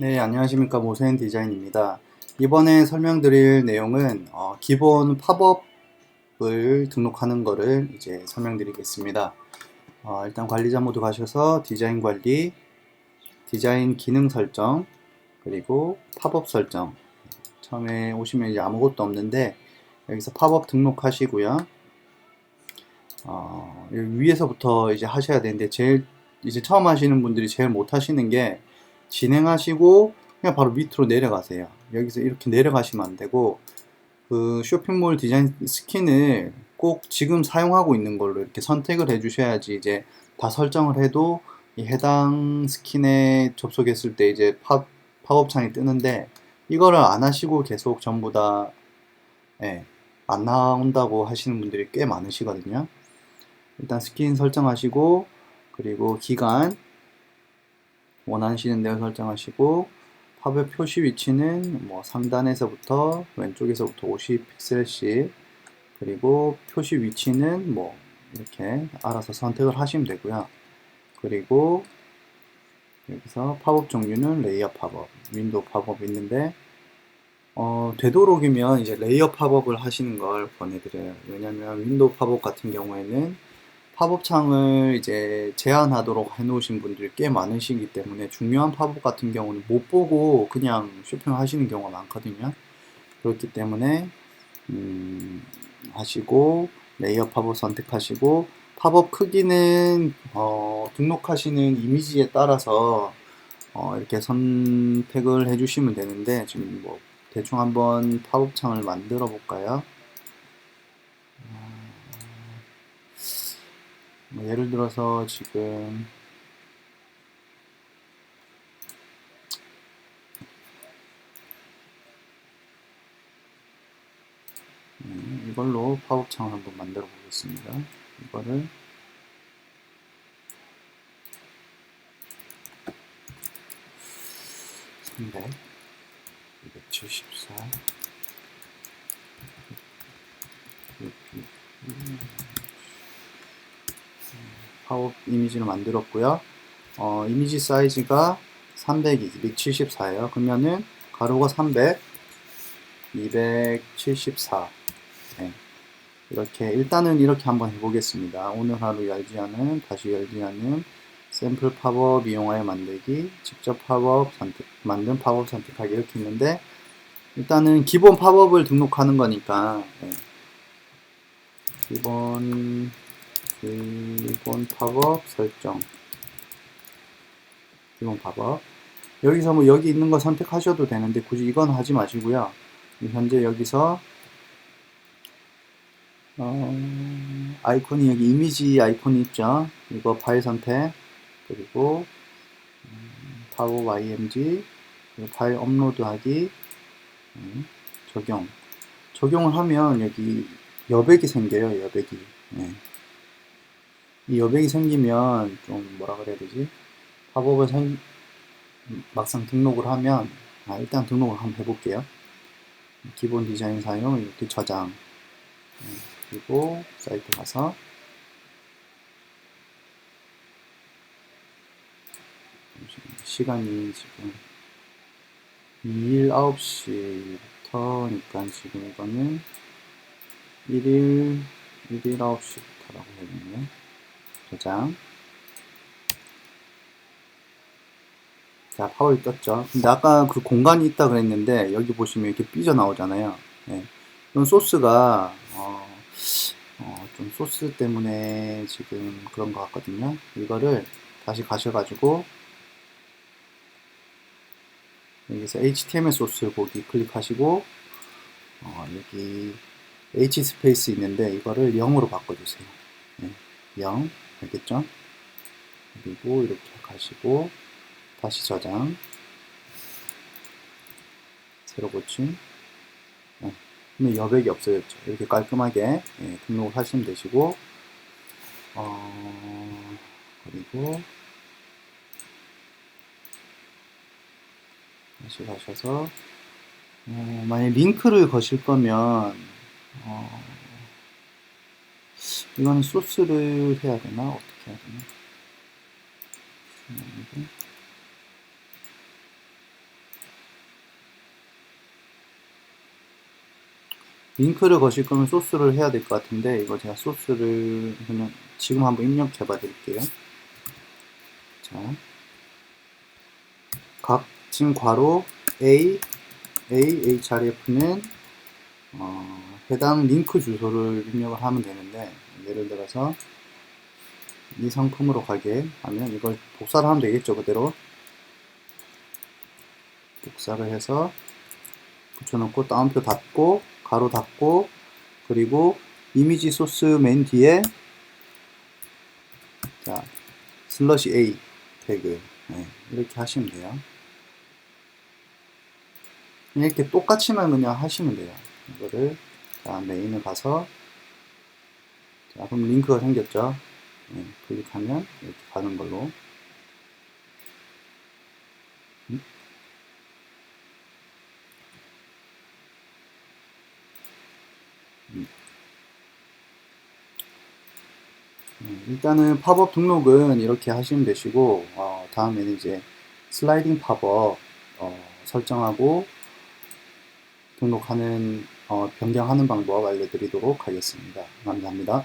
네, 안녕하십니까. 모세인 디자인입니다. 이번에 설명드릴 내용은 어, 기본 팝업을 등록하는 거를 이제 설명드리겠습니다. 어, 일단 관리자 모드 가셔서 디자인 관리, 디자인 기능 설정, 그리고 팝업 설정. 처음에 오시면 이제 아무것도 없는데 여기서 팝업 등록하시고요. 어, 위에서부터 이제 하셔야 되는데 제일 이제 처음 하시는 분들이 제일 못 하시는 게 진행하시고 그냥 바로 밑으로 내려가세요. 여기서 이렇게 내려가시면 안 되고 그 쇼핑몰 디자인 스킨을 꼭 지금 사용하고 있는 걸로 이렇게 선택을 해 주셔야지 이제 다 설정을 해도 이 해당 스킨에 접속했을 때 이제 팝, 팝업 창이 뜨는데 이거를 안 하시고 계속 전부 다 예, 안 나온다고 하시는 분들이 꽤 많으시거든요. 일단 스킨 설정하시고 그리고 기간 원하시는 대로 설정하시고 팝의 표시 위치는 뭐 상단에서부터 왼쪽에서부터 50픽셀씩 그리고 표시 위치는 뭐 이렇게 알아서 선택을 하시면 되고요. 그리고 여기서 팝업 종류는 레이어 팝업, 윈도우 팝업 있는데 어, 되도록이면 이제 레이어 팝업을 하시는 걸 권해드려요. 왜냐면 윈도우 팝업 같은 경우에는 팝업 창을 이제 제한하도록 해놓으신 분들이 꽤 많으시기 때문에 중요한 팝업 같은 경우는 못 보고 그냥 쇼핑하시는 경우가 많거든요. 그렇기 때문에 음, 하시고 레이어 팝업 선택하시고 팝업 크기는 어, 등록하시는 이미지에 따라서 어, 이렇게 선택을 해주시면 되는데 지금 뭐 대충 한번 팝업 창을 만들어 볼까요? 뭐 예를 들어서 지금 음, 이걸로 팝업창을 한번 만들어 보겠습니다. 이거를 근데 274 파워 이미지를 만들었고요. 어, 이미지 사이즈가 300이 274예요. 그러면은 가로가 300, 274. 네. 이렇게 일단은 이렇게 한번 해보겠습니다. 오늘 하루 열지 않은 다시 열지 않은 샘플 팝업 이용하여 만들기, 직접 팝업 선택, 만든 팝업 선택하기 이렇게 있는데 일단은 기본 팝업을 등록하는 거니까 네. 기본 기본 팝업 설정. 기본 팝업. 여기서 뭐 여기 있는 거 선택하셔도 되는데 굳이 이건 하지 마시고요. 현재 여기서 어, 아이콘이 여기 이미지 아이콘이 있죠? 이거 파일 선택 그리고 음, 팝업 img 파일 업로드하기 음, 적용. 적용을 하면 여기 여백이 생겨요 여백이. 네. 이 여백이 생기면 좀 뭐라 그래야 되지? 팝업을 생, 막상 등록을 하면 아, 일단 등록을 한번 해볼게요. 기본 디자인 사용 이렇게 저장 네, 그리고 사이트 가서 시간이 지금 2일 9시부터니까 지금 이거는 1일 1일 9시부터라고 해야겠네요. 저장. 자, 파워이 떴죠. 근데 아까 그 공간이 있다 그랬는데, 여기 보시면 이렇게 삐져나오잖아요. 네. 이건 소스가, 어, 어, 좀 소스 때문에 지금 그런 것 같거든요. 이거를 다시 가셔가지고, 여기서 HTML 소스 보기 클릭하시고, 어, 여기 H 스페이스 있는데, 이거를 0으로 바꿔주세요. 네, 0. 알겠죠? 그리고 이렇게 가시고 다시 저장 새로 고침 네. 여백이 없어졌죠 이렇게 깔끔하게 예, 등록을 하시면 되시고 어, 그리고 다시 가셔서 어, 만약 링크를 거실 거면 어, 이거는 소스를 해야 되나? 어떻게 해야 되나? 링크를 거실 거면 소스를 해야 될 것 같은데 이거 제가 소스를 그냥 지금 한번 입력해 봐 드릴게요 자, 각 지금 괄호 A, A, HRF는 어, 해당 링크 주소를 입력을 하면 되는데 예를 들어서 이 상품으로 가게 하면 이걸 복사를 하면 되겠죠 그대로? 복사를 해서 붙여놓고 따옴표 닫고 가로 닫고 그리고 이미지 소스 맨 뒤에 자 슬러시 A 태그. 네, 이렇게 하시면 돼요. 이렇게 똑같이만 그냥 하시면 돼요. 이거를 자 메인을 가서 자 그럼 링크가 생겼죠 네, 클릭하면 이렇게 가는 걸로 음? 음. 음, 일단은 팝업 등록은 이렇게 하시면 되시고 어, 다음에는 이제 슬라이딩 팝업 어, 설정하고 등록하는 어, 변경하는 방법 알려드리도록 하겠습니다. 감사합니다.